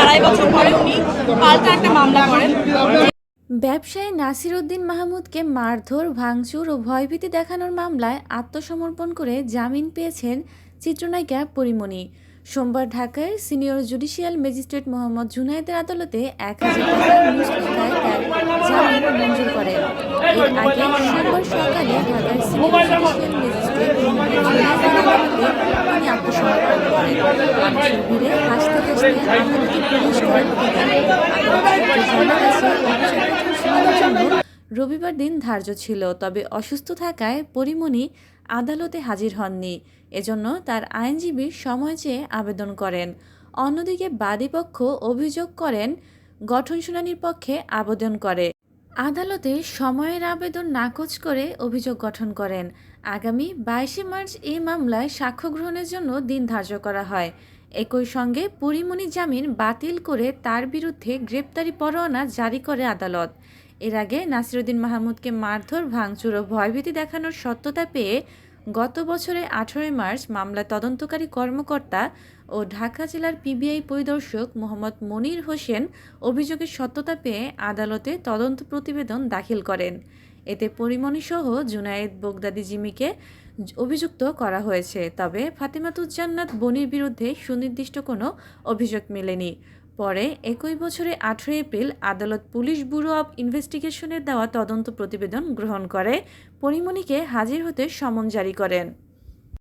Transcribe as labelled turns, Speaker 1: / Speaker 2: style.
Speaker 1: আড়াই বছর পরে উনি পাল্টা একটা মামলা করেন
Speaker 2: ব্যবসায়ী নাসির উদ্দিন মাহমুদকে মারধর ভাঙচুর ও ভয়ভীতি দেখানোর মামলায় আত্মসমর্পণ করে জামিন পেয়েছেন চিত্রনায়িকা পরিমণি সোমবার ঢাকায় সিনিয়র জুডিশিয়াল ম্যাজিস্ট্রেট মোহাম্মদ জুনায়েদের আদালতে এক হাজার জামিন মঞ্জুর করেন সোমবার সকালে ঢাকার সিনিয়র জুডিশিয়াল ম্যাজিস্ট্রেট রবিবার দিন ধার্য ছিল তবে অসুস্থ থাকায় পরিমণি আদালতে হাজির হননি এজন্য তার আইনজীবী সময় চেয়ে আবেদন করেন অন্যদিকে বাদীপক্ষ অভিযোগ করেন গঠন শুনানির পক্ষে আবেদন করে আদালতে সময়ের আবেদন নাকচ করে অভিযোগ গঠন করেন আগামী বাইশে মার্চ এই মামলায় সাক্ষ্য গ্রহণের জন্য দিন ধার্য করা হয় একই সঙ্গে পরিমণি জামিন বাতিল করে তার বিরুদ্ধে গ্রেপ্তারি পরোয়ানা জারি করে আদালত এর আগে নাসিরুদ্দিন মাহমুদকে মারধর ভাঙচুর ও ভয়ভীতি দেখানোর সত্যতা পেয়ে গত বছরে আঠারোই মার্চ মামলা তদন্তকারী কর্মকর্তা ও ঢাকা জেলার পিবিআই পরিদর্শক মোহাম্মদ মনির হোসেন অভিযোগের সত্যতা পেয়ে আদালতে তদন্ত প্রতিবেদন দাখিল করেন এতে পরিমণিসহ জুনায়েদ বোগদাদি জিমিকে অভিযুক্ত করা হয়েছে তবে ফাতেমাতুজ্জান্নাত বনির বিরুদ্ধে সুনির্দিষ্ট কোনো অভিযোগ মেলেনি পরে একই বছরে আঠেরো এপ্রিল আদালত পুলিশ ব্যুরো অব ইনভেস্টিগেশনের দেওয়া তদন্ত প্রতিবেদন গ্রহণ করে পরিমণিকে হাজির হতে সমন জারি করেন